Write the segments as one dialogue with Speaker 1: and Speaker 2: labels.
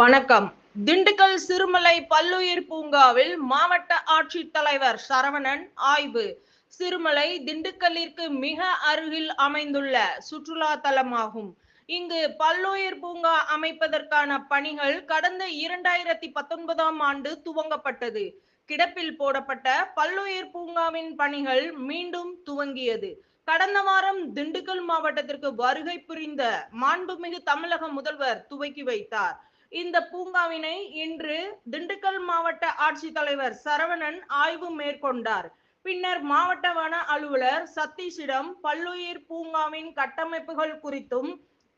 Speaker 1: வணக்கம். திண்டுக்கல் சிறுமலை பல்லுயிர் பூங்காவில் மாவட்ட ஆட்சித்தலைவர் சரவணன் ஆய்வு. சிறுமலை திண்டுக்கல்லிற்கு மிக அருகில் அமைந்துள்ள சுற்றுலா தலமாகும் இங்கு பல்லுயிர் பூங்கா அமைப்பதற்கான பணிகள் கடந்த இரண்டாயிரத்தி பத்தொன்பதாம் ஆண்டு துவங்கப்பட்டது. கிடப்பில் போடப்பட்ட பல்லுயிர் பூங்காவின் பணிகள் மீண்டும் துவங்கியது. கடந்த வாரம் திண்டுக்கல் மாவட்டத்திற்கு வருகை புரிந்த மாண்புமிகு தமிழக முதல்வர் துவக்கி வைத்தார். இந்த பூங்காவினை இன்று திண்டுக்கல் மாவட்ட ஆட்சித்தலைவர் சரவணன் ஆய்வு மேற்கொண்டார். பின்னர் மாவட்ட வன அலுவலர் சதீஷிடம் பல்லுயிர் பூங்காவின் கட்டமைப்புகள் குறித்தும்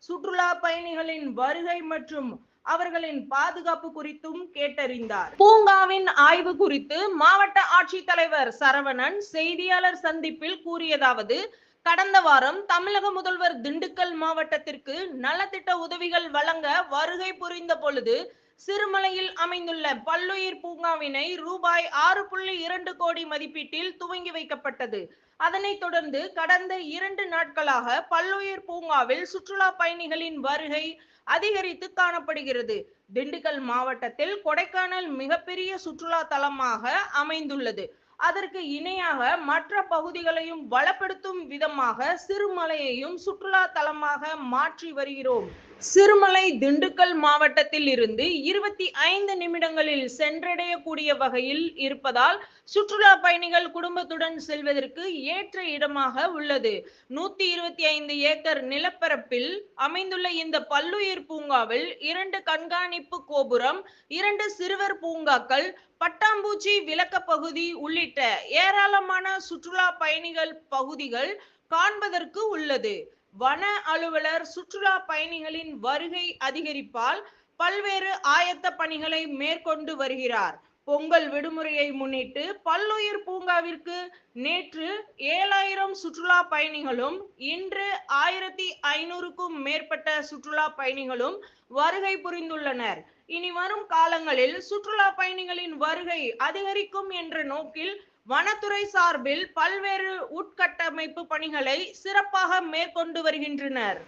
Speaker 1: சுற்றுலா பயணிகளின் வருகை மற்றும் அவர்களின் பாதுகாப்பு குறித்தும் கேட்டறிந்தார். பூங்காவின் ஆய்வு குறித்து மாவட்ட ஆட்சித்தலைவர் சரவணன் செய்தியாளர் சந்திப்பில் கூறியதாவது கடந்த வாரம் தமிழக முதல்வர் திண்டுக்கல் மாவட்டத்திற்கு நலத்திட்ட உதவிகள் வழங்க வருகை புரிந்த பொழுது சிறுமலையில் அமைந்துள்ள பல்லுயிர் பூங்காவினை ரூபாய் ஆறு புள்ளி இரண்டு கோடி மதிப்பீட்டில் துவங்கி வைக்கப்பட்டது. அதனைத் தொடர்ந்து கடந்த இரண்டு நாட்களாக பல்லுயிர் பூங்காவில் சுற்றுலா பயணிகளின் வருகை அதிகரித்து காணப்படுகிறது. திண்டுக்கல் மாவட்டத்தில் கொடைக்கானல் மிகப்பெரிய சுற்றுலா தலமாக அமைந்துள்ளது. அதற்கு இணையாக மற்ற பகுதிகளையும் வளப்படுத்தும் விதமாக சிறுமலையையும் சுற்றுலா தலமாக மாற்றி வருகிறோம். சிறுமலை திண்டுக்கல் மாவட்டத்தில் இருந்து இருபத்தி ஐந்து நிமிடங்களில் சென்றடையக்கூடிய வகையில் இருப்பதால் சுற்றுலா பயணிகள் குடும்பத்துடன் செல்வதற்கு ஏற்ற இடமாக உள்ளது. நூத்தி இருபத்தி ஐந்து ஏக்கர் நிலப்பரப்பில் அமைந்துள்ள இந்த பல்லுயிர் பூங்காவில் இரண்டு கண்காணிப்பு கோபுரம் இரண்டு சிறுவர் பூங்காக்கள் பட்டாம்பூச்சி விளக்க பகுதி உள்ளிட்ட ஏராளமான சுற்றுலா பயணிகள் பகுதிகள் காண்பதற்கு உள்ளது. வன அலுவலர் சுற்றுலா பயணிகளின் வருகை அதிகரிப்பால் பல்வேறு ஆயத்த பணிகளை மேற்கொண்டு வருகிறார். பொங்கல் விடுமுறையை முன்னிட்டு பல்லுயிர் பூங்காவிற்கு நேற்று ஏழாயிரம் சுற்றுலா பயணிகளும் இன்று ஆயிரத்தி ஐநூறுக்கும் மேற்பட்ட சுற்றுலா பயணிகளும் வருகை புரிந்துள்ளனர். இனி வரும் காலங்களில் சுற்றுலா பயணிகளின் வருகை அதிகரிக்கும் என்ற நோக்கில் வனத்துறை சார்பில் பல்வேறு உட்கட்டமைப்பு பணிகளை சிறப்பாக மேற்கொண்டு வருகின்றனர்.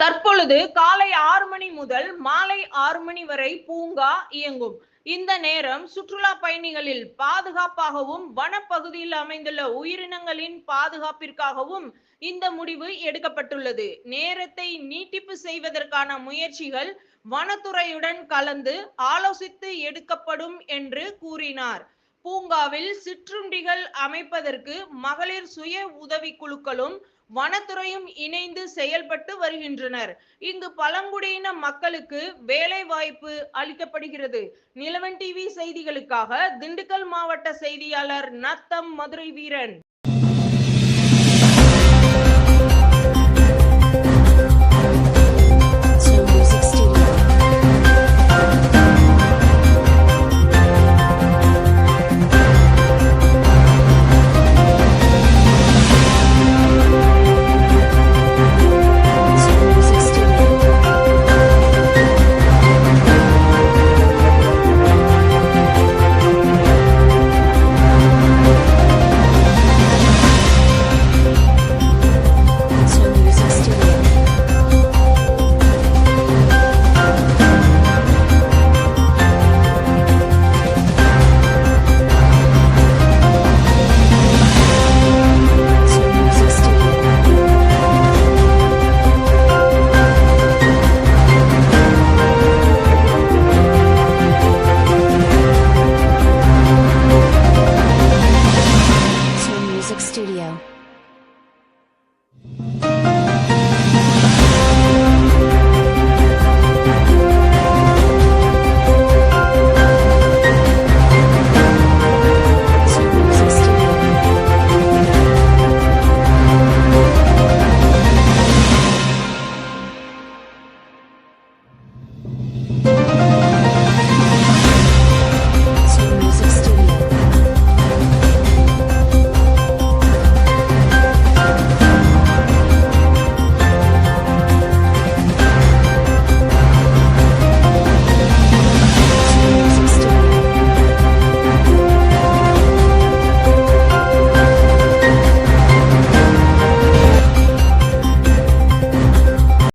Speaker 1: தற்பொழுது காலை ஆறு மணி முதல் மாலை ஆறு மணி வரை பூங்கா இயங்கும். இந்த நேரம் சுற்றுலா பயணிகளில் பாதுகாப்பாகவும் வனப்பகுதியில் அமைந்துள்ள உயிரினங்களின் பாதுகாப்பிற்காகவும் இந்த முடிவு எடுக்கப்பட்டுள்ளது. நேரத்தை நீட்டிப்பு செய்வதற்கான முயற்சிகள் வனத்துறையுடன் கலந்து ஆலோசித்து எடுக்கப்படும் என்று கூறினார். பூங்காவில் சிற்றுண்டிகள் அமைப்பதற்கு மகளிர் சுய உதவி குழுக்களும் வனத்துறையும் இணைந்து செயல்பட்டு வருகின்றனர். இங்கு பழங்குடியின மக்களுக்கு வேலை வாய்ப்பு அளிக்கப்படுகிறது. நிலவன் டிவி செய்திகளுக்காக திண்டுக்கல் மாவட்ட செய்தியாளர் நத்தம் மதுரை வீரன்.